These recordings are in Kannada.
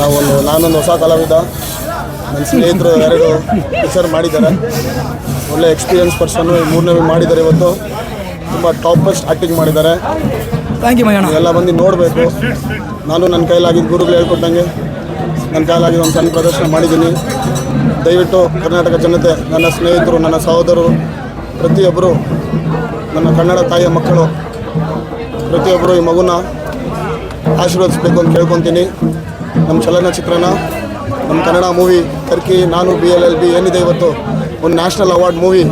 ನಾವೊಂದು ನಾನೊಂದು ಹೊಸ ಕಲಾವಿದ ನನ್ನ ಸ್ನೇಹಿತರು ಎರಡು ಪಿಕ್ಚರ್ ಮಾಡಿದ್ದಾರೆ. ಒಳ್ಳೆ ಎಕ್ಸ್ಪೀರಿಯನ್ಸ್ ಪರ್ಸನ್ನು ಮೂರನೇ ಮಾಡಿದ್ದಾರೆ ಇವತ್ತು. ತುಂಬ ಟಾಪೆಸ್ಟ್ ಆ್ಯಕ್ಟಿಂಗ್ ಮಾಡಿದ್ದಾರೆ. ಥ್ಯಾಂಕ್ ಯು ಎಲ್ಲ ಬಂದು ನೋಡಬೇಕು. ನಾನು ನನ್ನ ಕೈಲಾಗಿದ್ದು ಗುರುಗಳು ಹೇಳ್ಕೊಟ್ಟಂಗೆ ನನ್ನ ಕೈಲಾಗಿದ್ದು ಒಂದು ಸಣ್ಣ ಪ್ರದರ್ಶನ ಮಾಡಿದ್ದೀನಿ. ದಯವಿಟ್ಟು ಕರ್ನಾಟಕ ಜನತೆ ನನ್ನ ಸ್ನೇಹಿತರು ನನ್ನ ಸಹೋದರರು ಪ್ರತಿಯೊಬ್ಬರು ನನ್ನ ಕನ್ನಡ ತಾಯಿಯ ಮಕ್ಕಳು ಪ್ರತಿಯೊಬ್ಬರು ಈ ಮಗುನ ಆಶೀರ್ವದಿಸ್ಬೇಕು ಅಂತ ಕೇಳ್ಕೊತೀನಿ. ನಮ್ಮ ಚಲನಚಿತ್ರನ, ನಮ್ಮ ಕನ್ನಡ ಮೂವಿ ಕರ್ಕಿ ನಾನು ಬಿ ಎಲ್ ಎಲ್ ಬಿ ಏನಿದೆ ಇವತ್ತು? ಒಂದು ನ್ಯಾಷನಲ್ ಅವಾರ್ಡ್ ಮೂವಿ.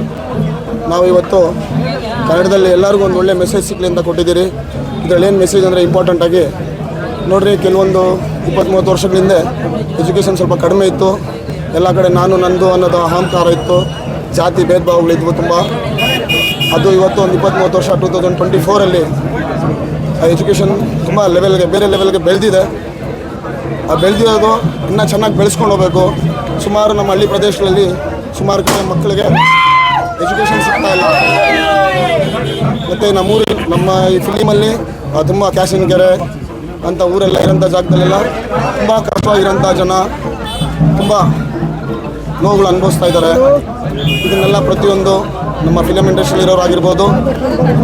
ನಾವು ಇವತ್ತು ಕನ್ನಡದಲ್ಲಿ ಎಲ್ಲರಿಗೂ ಒಂದು ಒಳ್ಳೆ ಮೆಸೇಜ್ ಸಿಗಲಿ ಅಂತ ಕೊಟ್ಟಿದ್ದೀರಿ. ಇದರಲ್ಲಿ ಏನು ಮೆಸೇಜ್ ಅಂದರೆ ಇಂಪಾರ್ಟೆಂಟಾಗಿ ನೋಡಿರಿ, ಕೆಲವೊಂದು ಇಪ್ಪತ್ತ್ ಮೂವತ್ತು ವರ್ಷಗಳ ಹಿಂದೆ ಎಜುಕೇಷನ್ ಸ್ವಲ್ಪ ಕಡಿಮೆ ಇತ್ತು. ಎಲ್ಲ ಕಡೆ ನಾನು, ನಂದು ಅನ್ನೋದು ಅಹಂಕಾರ ಇತ್ತು. ಜಾತಿ ಭೇದ ಭಾವಗಳಿದ್ವು ತುಂಬ. ಅದು ಇವತ್ತು ಒಂದು ಇಪ್ಪತ್ತ್ ಮೂವತ್ತು ವರ್ಷ ಟೂ ತೌಸಂಡ್ ಟ್ವೆಂಟಿ ಫೋರಲ್ಲಿ ಆ ಎಜುಕೇಷನ್ ತುಂಬ ಲೆವೆಲ್ಗೆ ಬೇರೆ ಲೆವೆಲ್ಗೆ ಬೆಳೆದಿದೆ. ಬೆಳೆದಿರೋದು ಇನ್ನೂ ಚೆನ್ನಾಗಿ ಬೆಳೆಸ್ಕೊಂಡು ಹೋಗಬೇಕು. ಸುಮಾರು ನಮ್ಮ ಹಳ್ಳಿ ಪ್ರದೇಶಗಳಲ್ಲಿ ಸುಮಾರು ಕಡೆ ಮಕ್ಕಳಿಗೆ ಎಜುಕೇಷನ್ ಸಿಗ್ತಾ ಇಲ್ಲ. ಮತ್ತು ನಮ್ಮೂರಿ, ನಮ್ಮ ಈ ಫಿಲಿಮಲ್ಲಿ ತುಂಬ ಕ್ಯಾಶಿನ ಕೆರೆ ಅಂಥ ಊರೆಲ್ಲ ಇರೋಂಥ ಜಾಗದಲ್ಲೆಲ್ಲ ತುಂಬ ಕಷ್ಟವಾಗಿರೋಂಥ ಜನ, ತುಂಬ ನೋವುಗಳು ಅನುಭವಿಸ್ತಾ ಇದ್ದಾರೆ. ಇದನ್ನೆಲ್ಲ ಪ್ರತಿಯೊಂದು ನಮ್ಮ ಫಿಲಮ್ ಇಂಡಸ್ಟ್ರಿಯಲ್ಲಿರೋರಾಗಿರ್ಬೋದು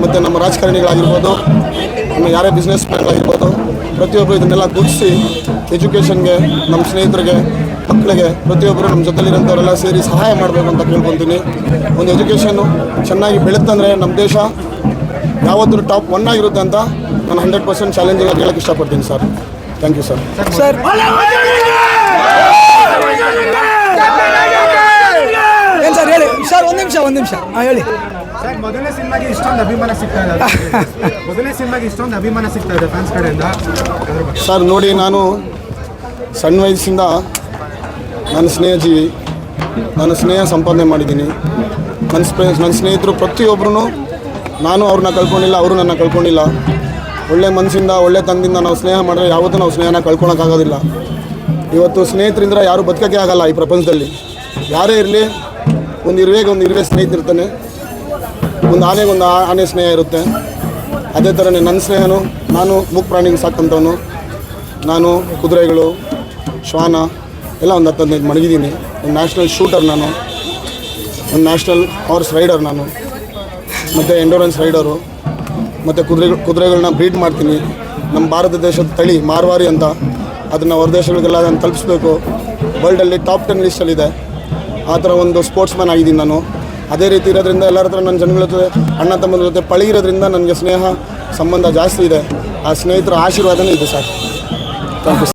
ಮತ್ತು ನಮ್ಮ ರಾಜಕಾರಣಿಗಳಾಗಿರ್ಬೋದು, ನಮ್ಮ ಯಾರೇ ಬಿಸ್ನೆಸ್ ಮ್ಯಾನ್ಗಳಾಗಿರ್ಬೋದು ಪ್ರತಿಯೊಬ್ಬರು ಇದನ್ನೆಲ್ಲ ಗುಡಿಸಿ ಎಜುಕೇಷನ್ಗೆ ನಮ್ಮ ಸ್ನೇಹಿತರಿಗೆ ಮಕ್ಕಳಿಗೆ ಪ್ರತಿಯೊಬ್ಬರು ನಮ್ಮ ಜೊತೆಲಿರೋಂಥವರೆಲ್ಲ ಸೇರಿ ಸಹಾಯ ಮಾಡಬೇಕು ಅಂತ ಕೇಳ್ಕೊತೀನಿ. ಒಂದು ಎಜುಕೇಷನ್ನು ಚೆನ್ನಾಗಿ ಬೆಳೀತಂದರೆ ನಮ್ಮ ದೇಶ ಯಾವತ್ತೂ ಟಾಪ್ ಒನ್ ಆಗಿರುತ್ತೆ ಅಂತ ನಾನು ಹಂಡ್ರೆಡ್ ಪರ್ಸೆಂಟ್ ಚಾಲೆಂಜಿಂಗ್ ಹೇಳಕ್ಕೆ ಇಷ್ಟಪಡ್ತೀನಿ sir. Thank you sir sir, ಏನು ಸರ್, ಹೇಳಿ. ಸರ್, ಒಂದು ನಿಮಿಷ ಒಂದು ನಿಮಿಷ. ಹಾಂ, ಹೇಳಿ. ಸರ್ ಮೊದಲನೇ ಸಿನಿಮಾಗೆ ಇಷ್ಟೊಂದು ಅಭಿಮಾನ ಸಿಗ್ತಾ ಇದೆ ಮೊದಲನೇ ಸಿನಿಮಾಗೆ ಇಷ್ಟೊಂದು ಅಭಿಮಾನ ಸಿಗ್ತಾ ಇದೆ ಫ್ಯಾನ್ಸ್ ಕಡೆಯಿಂದ. ಸರ್ ನೋಡಿ, ನಾನು ಸಣ್ಣ ವಯಸ್ಸಿಂದ ನನ್ನ ಸ್ನೇಹಜೀವಿ ನಾನು ಸ್ನೇಹ ಸಂಪಾದನೆ ಮಾಡಿದ್ದೀನಿ. ನನ್ನ ಸ್ನೇ ನನ್ನ ಸ್ನೇಹಿತರು ಪ್ರತಿಯೊಬ್ಬರೂ ನಾನು ಅವ್ರನ್ನ ಕಳ್ಕೊಂಡಿಲ್ಲ, ಅವರು ನನ್ನ ಕಳ್ಕೊಂಡಿಲ್ಲ. ಒಳ್ಳೆ ಮನಸ್ಸಿಂದ, ಒಳ್ಳೆ ತಂದಿಂದ ನಾವು ಸ್ನೇಹ ಮಾಡಿದ್ರೆ ಯಾವತ್ತೂ ನಾವು ಸ್ನೇಹನ ಕಳ್ಕೊಳಕ್ಕಾಗೋದಿಲ್ಲ. ಇವತ್ತು ಸ್ನೇಹಿತರಿಂದ ಯಾರು ಬದುಕೋಕ್ಕೆ ಆಗಲ್ಲ ಈ ಪ್ರಪಂಚದಲ್ಲಿ. ಯಾರೇ ಇರಲಿ, ಒಂದು ಇರುವೆಗೆ ಒಂದು ಇರುವೆ ಸ್ನೇಹಿತರಿರ್ತಾನೆ ಒಂದು ಆನೆಗೊಂದು ಆನೆ ಸ್ನೇಹ ಇರುತ್ತೆ. ಅದೇ ಥರನೇ ನನ್ನ ಸ್ನೇಹನು, ನಾನು ಮೂಕ್ ಪ್ರಾಣಿಗೆ ಸಾಕಂಥವನು. ನಾನು ಕುದುರೆಗಳು, ಶ್ವಾನ, ಎಲ್ಲ ಒಂದು ಹತ್ತು ಹದಿನೈದು ಮಡಗಿದ್ದೀನಿ. ಒಂದು ನ್ಯಾಷನಲ್ ಶೂಟರ್ ನಾನು. ಒಂದು ನ್ಯಾಷನಲ್ ಹಾರ್ಸ್ ರೈಡರ್ ನಾನು. ಮತ್ತು ಎಂಡೋರೆನ್ಸ್ ರೈಡರು ಮತ್ತು ಕುದುರೆಗಳು ಕುದುರೆಗಳನ್ನ ಬ್ರೀಡ್ ಮಾಡ್ತೀನಿ. ನಮ್ಮ ಭಾರತ ದೇಶದ ತಳಿ ಮಾರ್ವಾರಿ ಅಂತ. ಅದನ್ನು ಹೊರ ದೇಶಗಳಿಗೆಲ್ಲ ನಾನು ತಲುಪಿಸ್ಬೇಕು. ವರ್ಲ್ಡಲ್ಲಿ ಟಾಪ್ ಟೆನ್ ಲಿಸ್ಟಲ್ಲಿದೆ ಆ ಥರ ಒಂದು ಸ್ಪೋರ್ಟ್ಸ್ ಮ್ಯಾನ್ ಆಗಿದ್ದೀನಿ ನಾನು. ಅದೇ ರೀತಿ ಇರೋದ್ರಿಂದ ಎಲ್ಲರ ಹತ್ರ ನನ್ನ ಜನಗಳ ಜೊತೆ, ಅಣ್ಣ ತಮ್ಮನ ಜೊತೆ ಪಳಗಿರೋದ್ರಿಂದ ನನಗೆ ಸ್ನೇಹ ಸಂಬಂಧ ಜಾಸ್ತಿ ಇದೆ. ಆ ಸ್ನೇಹಿತರ ಆಶೀರ್ವಾದನೇ ಇದೆ ಸರ್. Thank you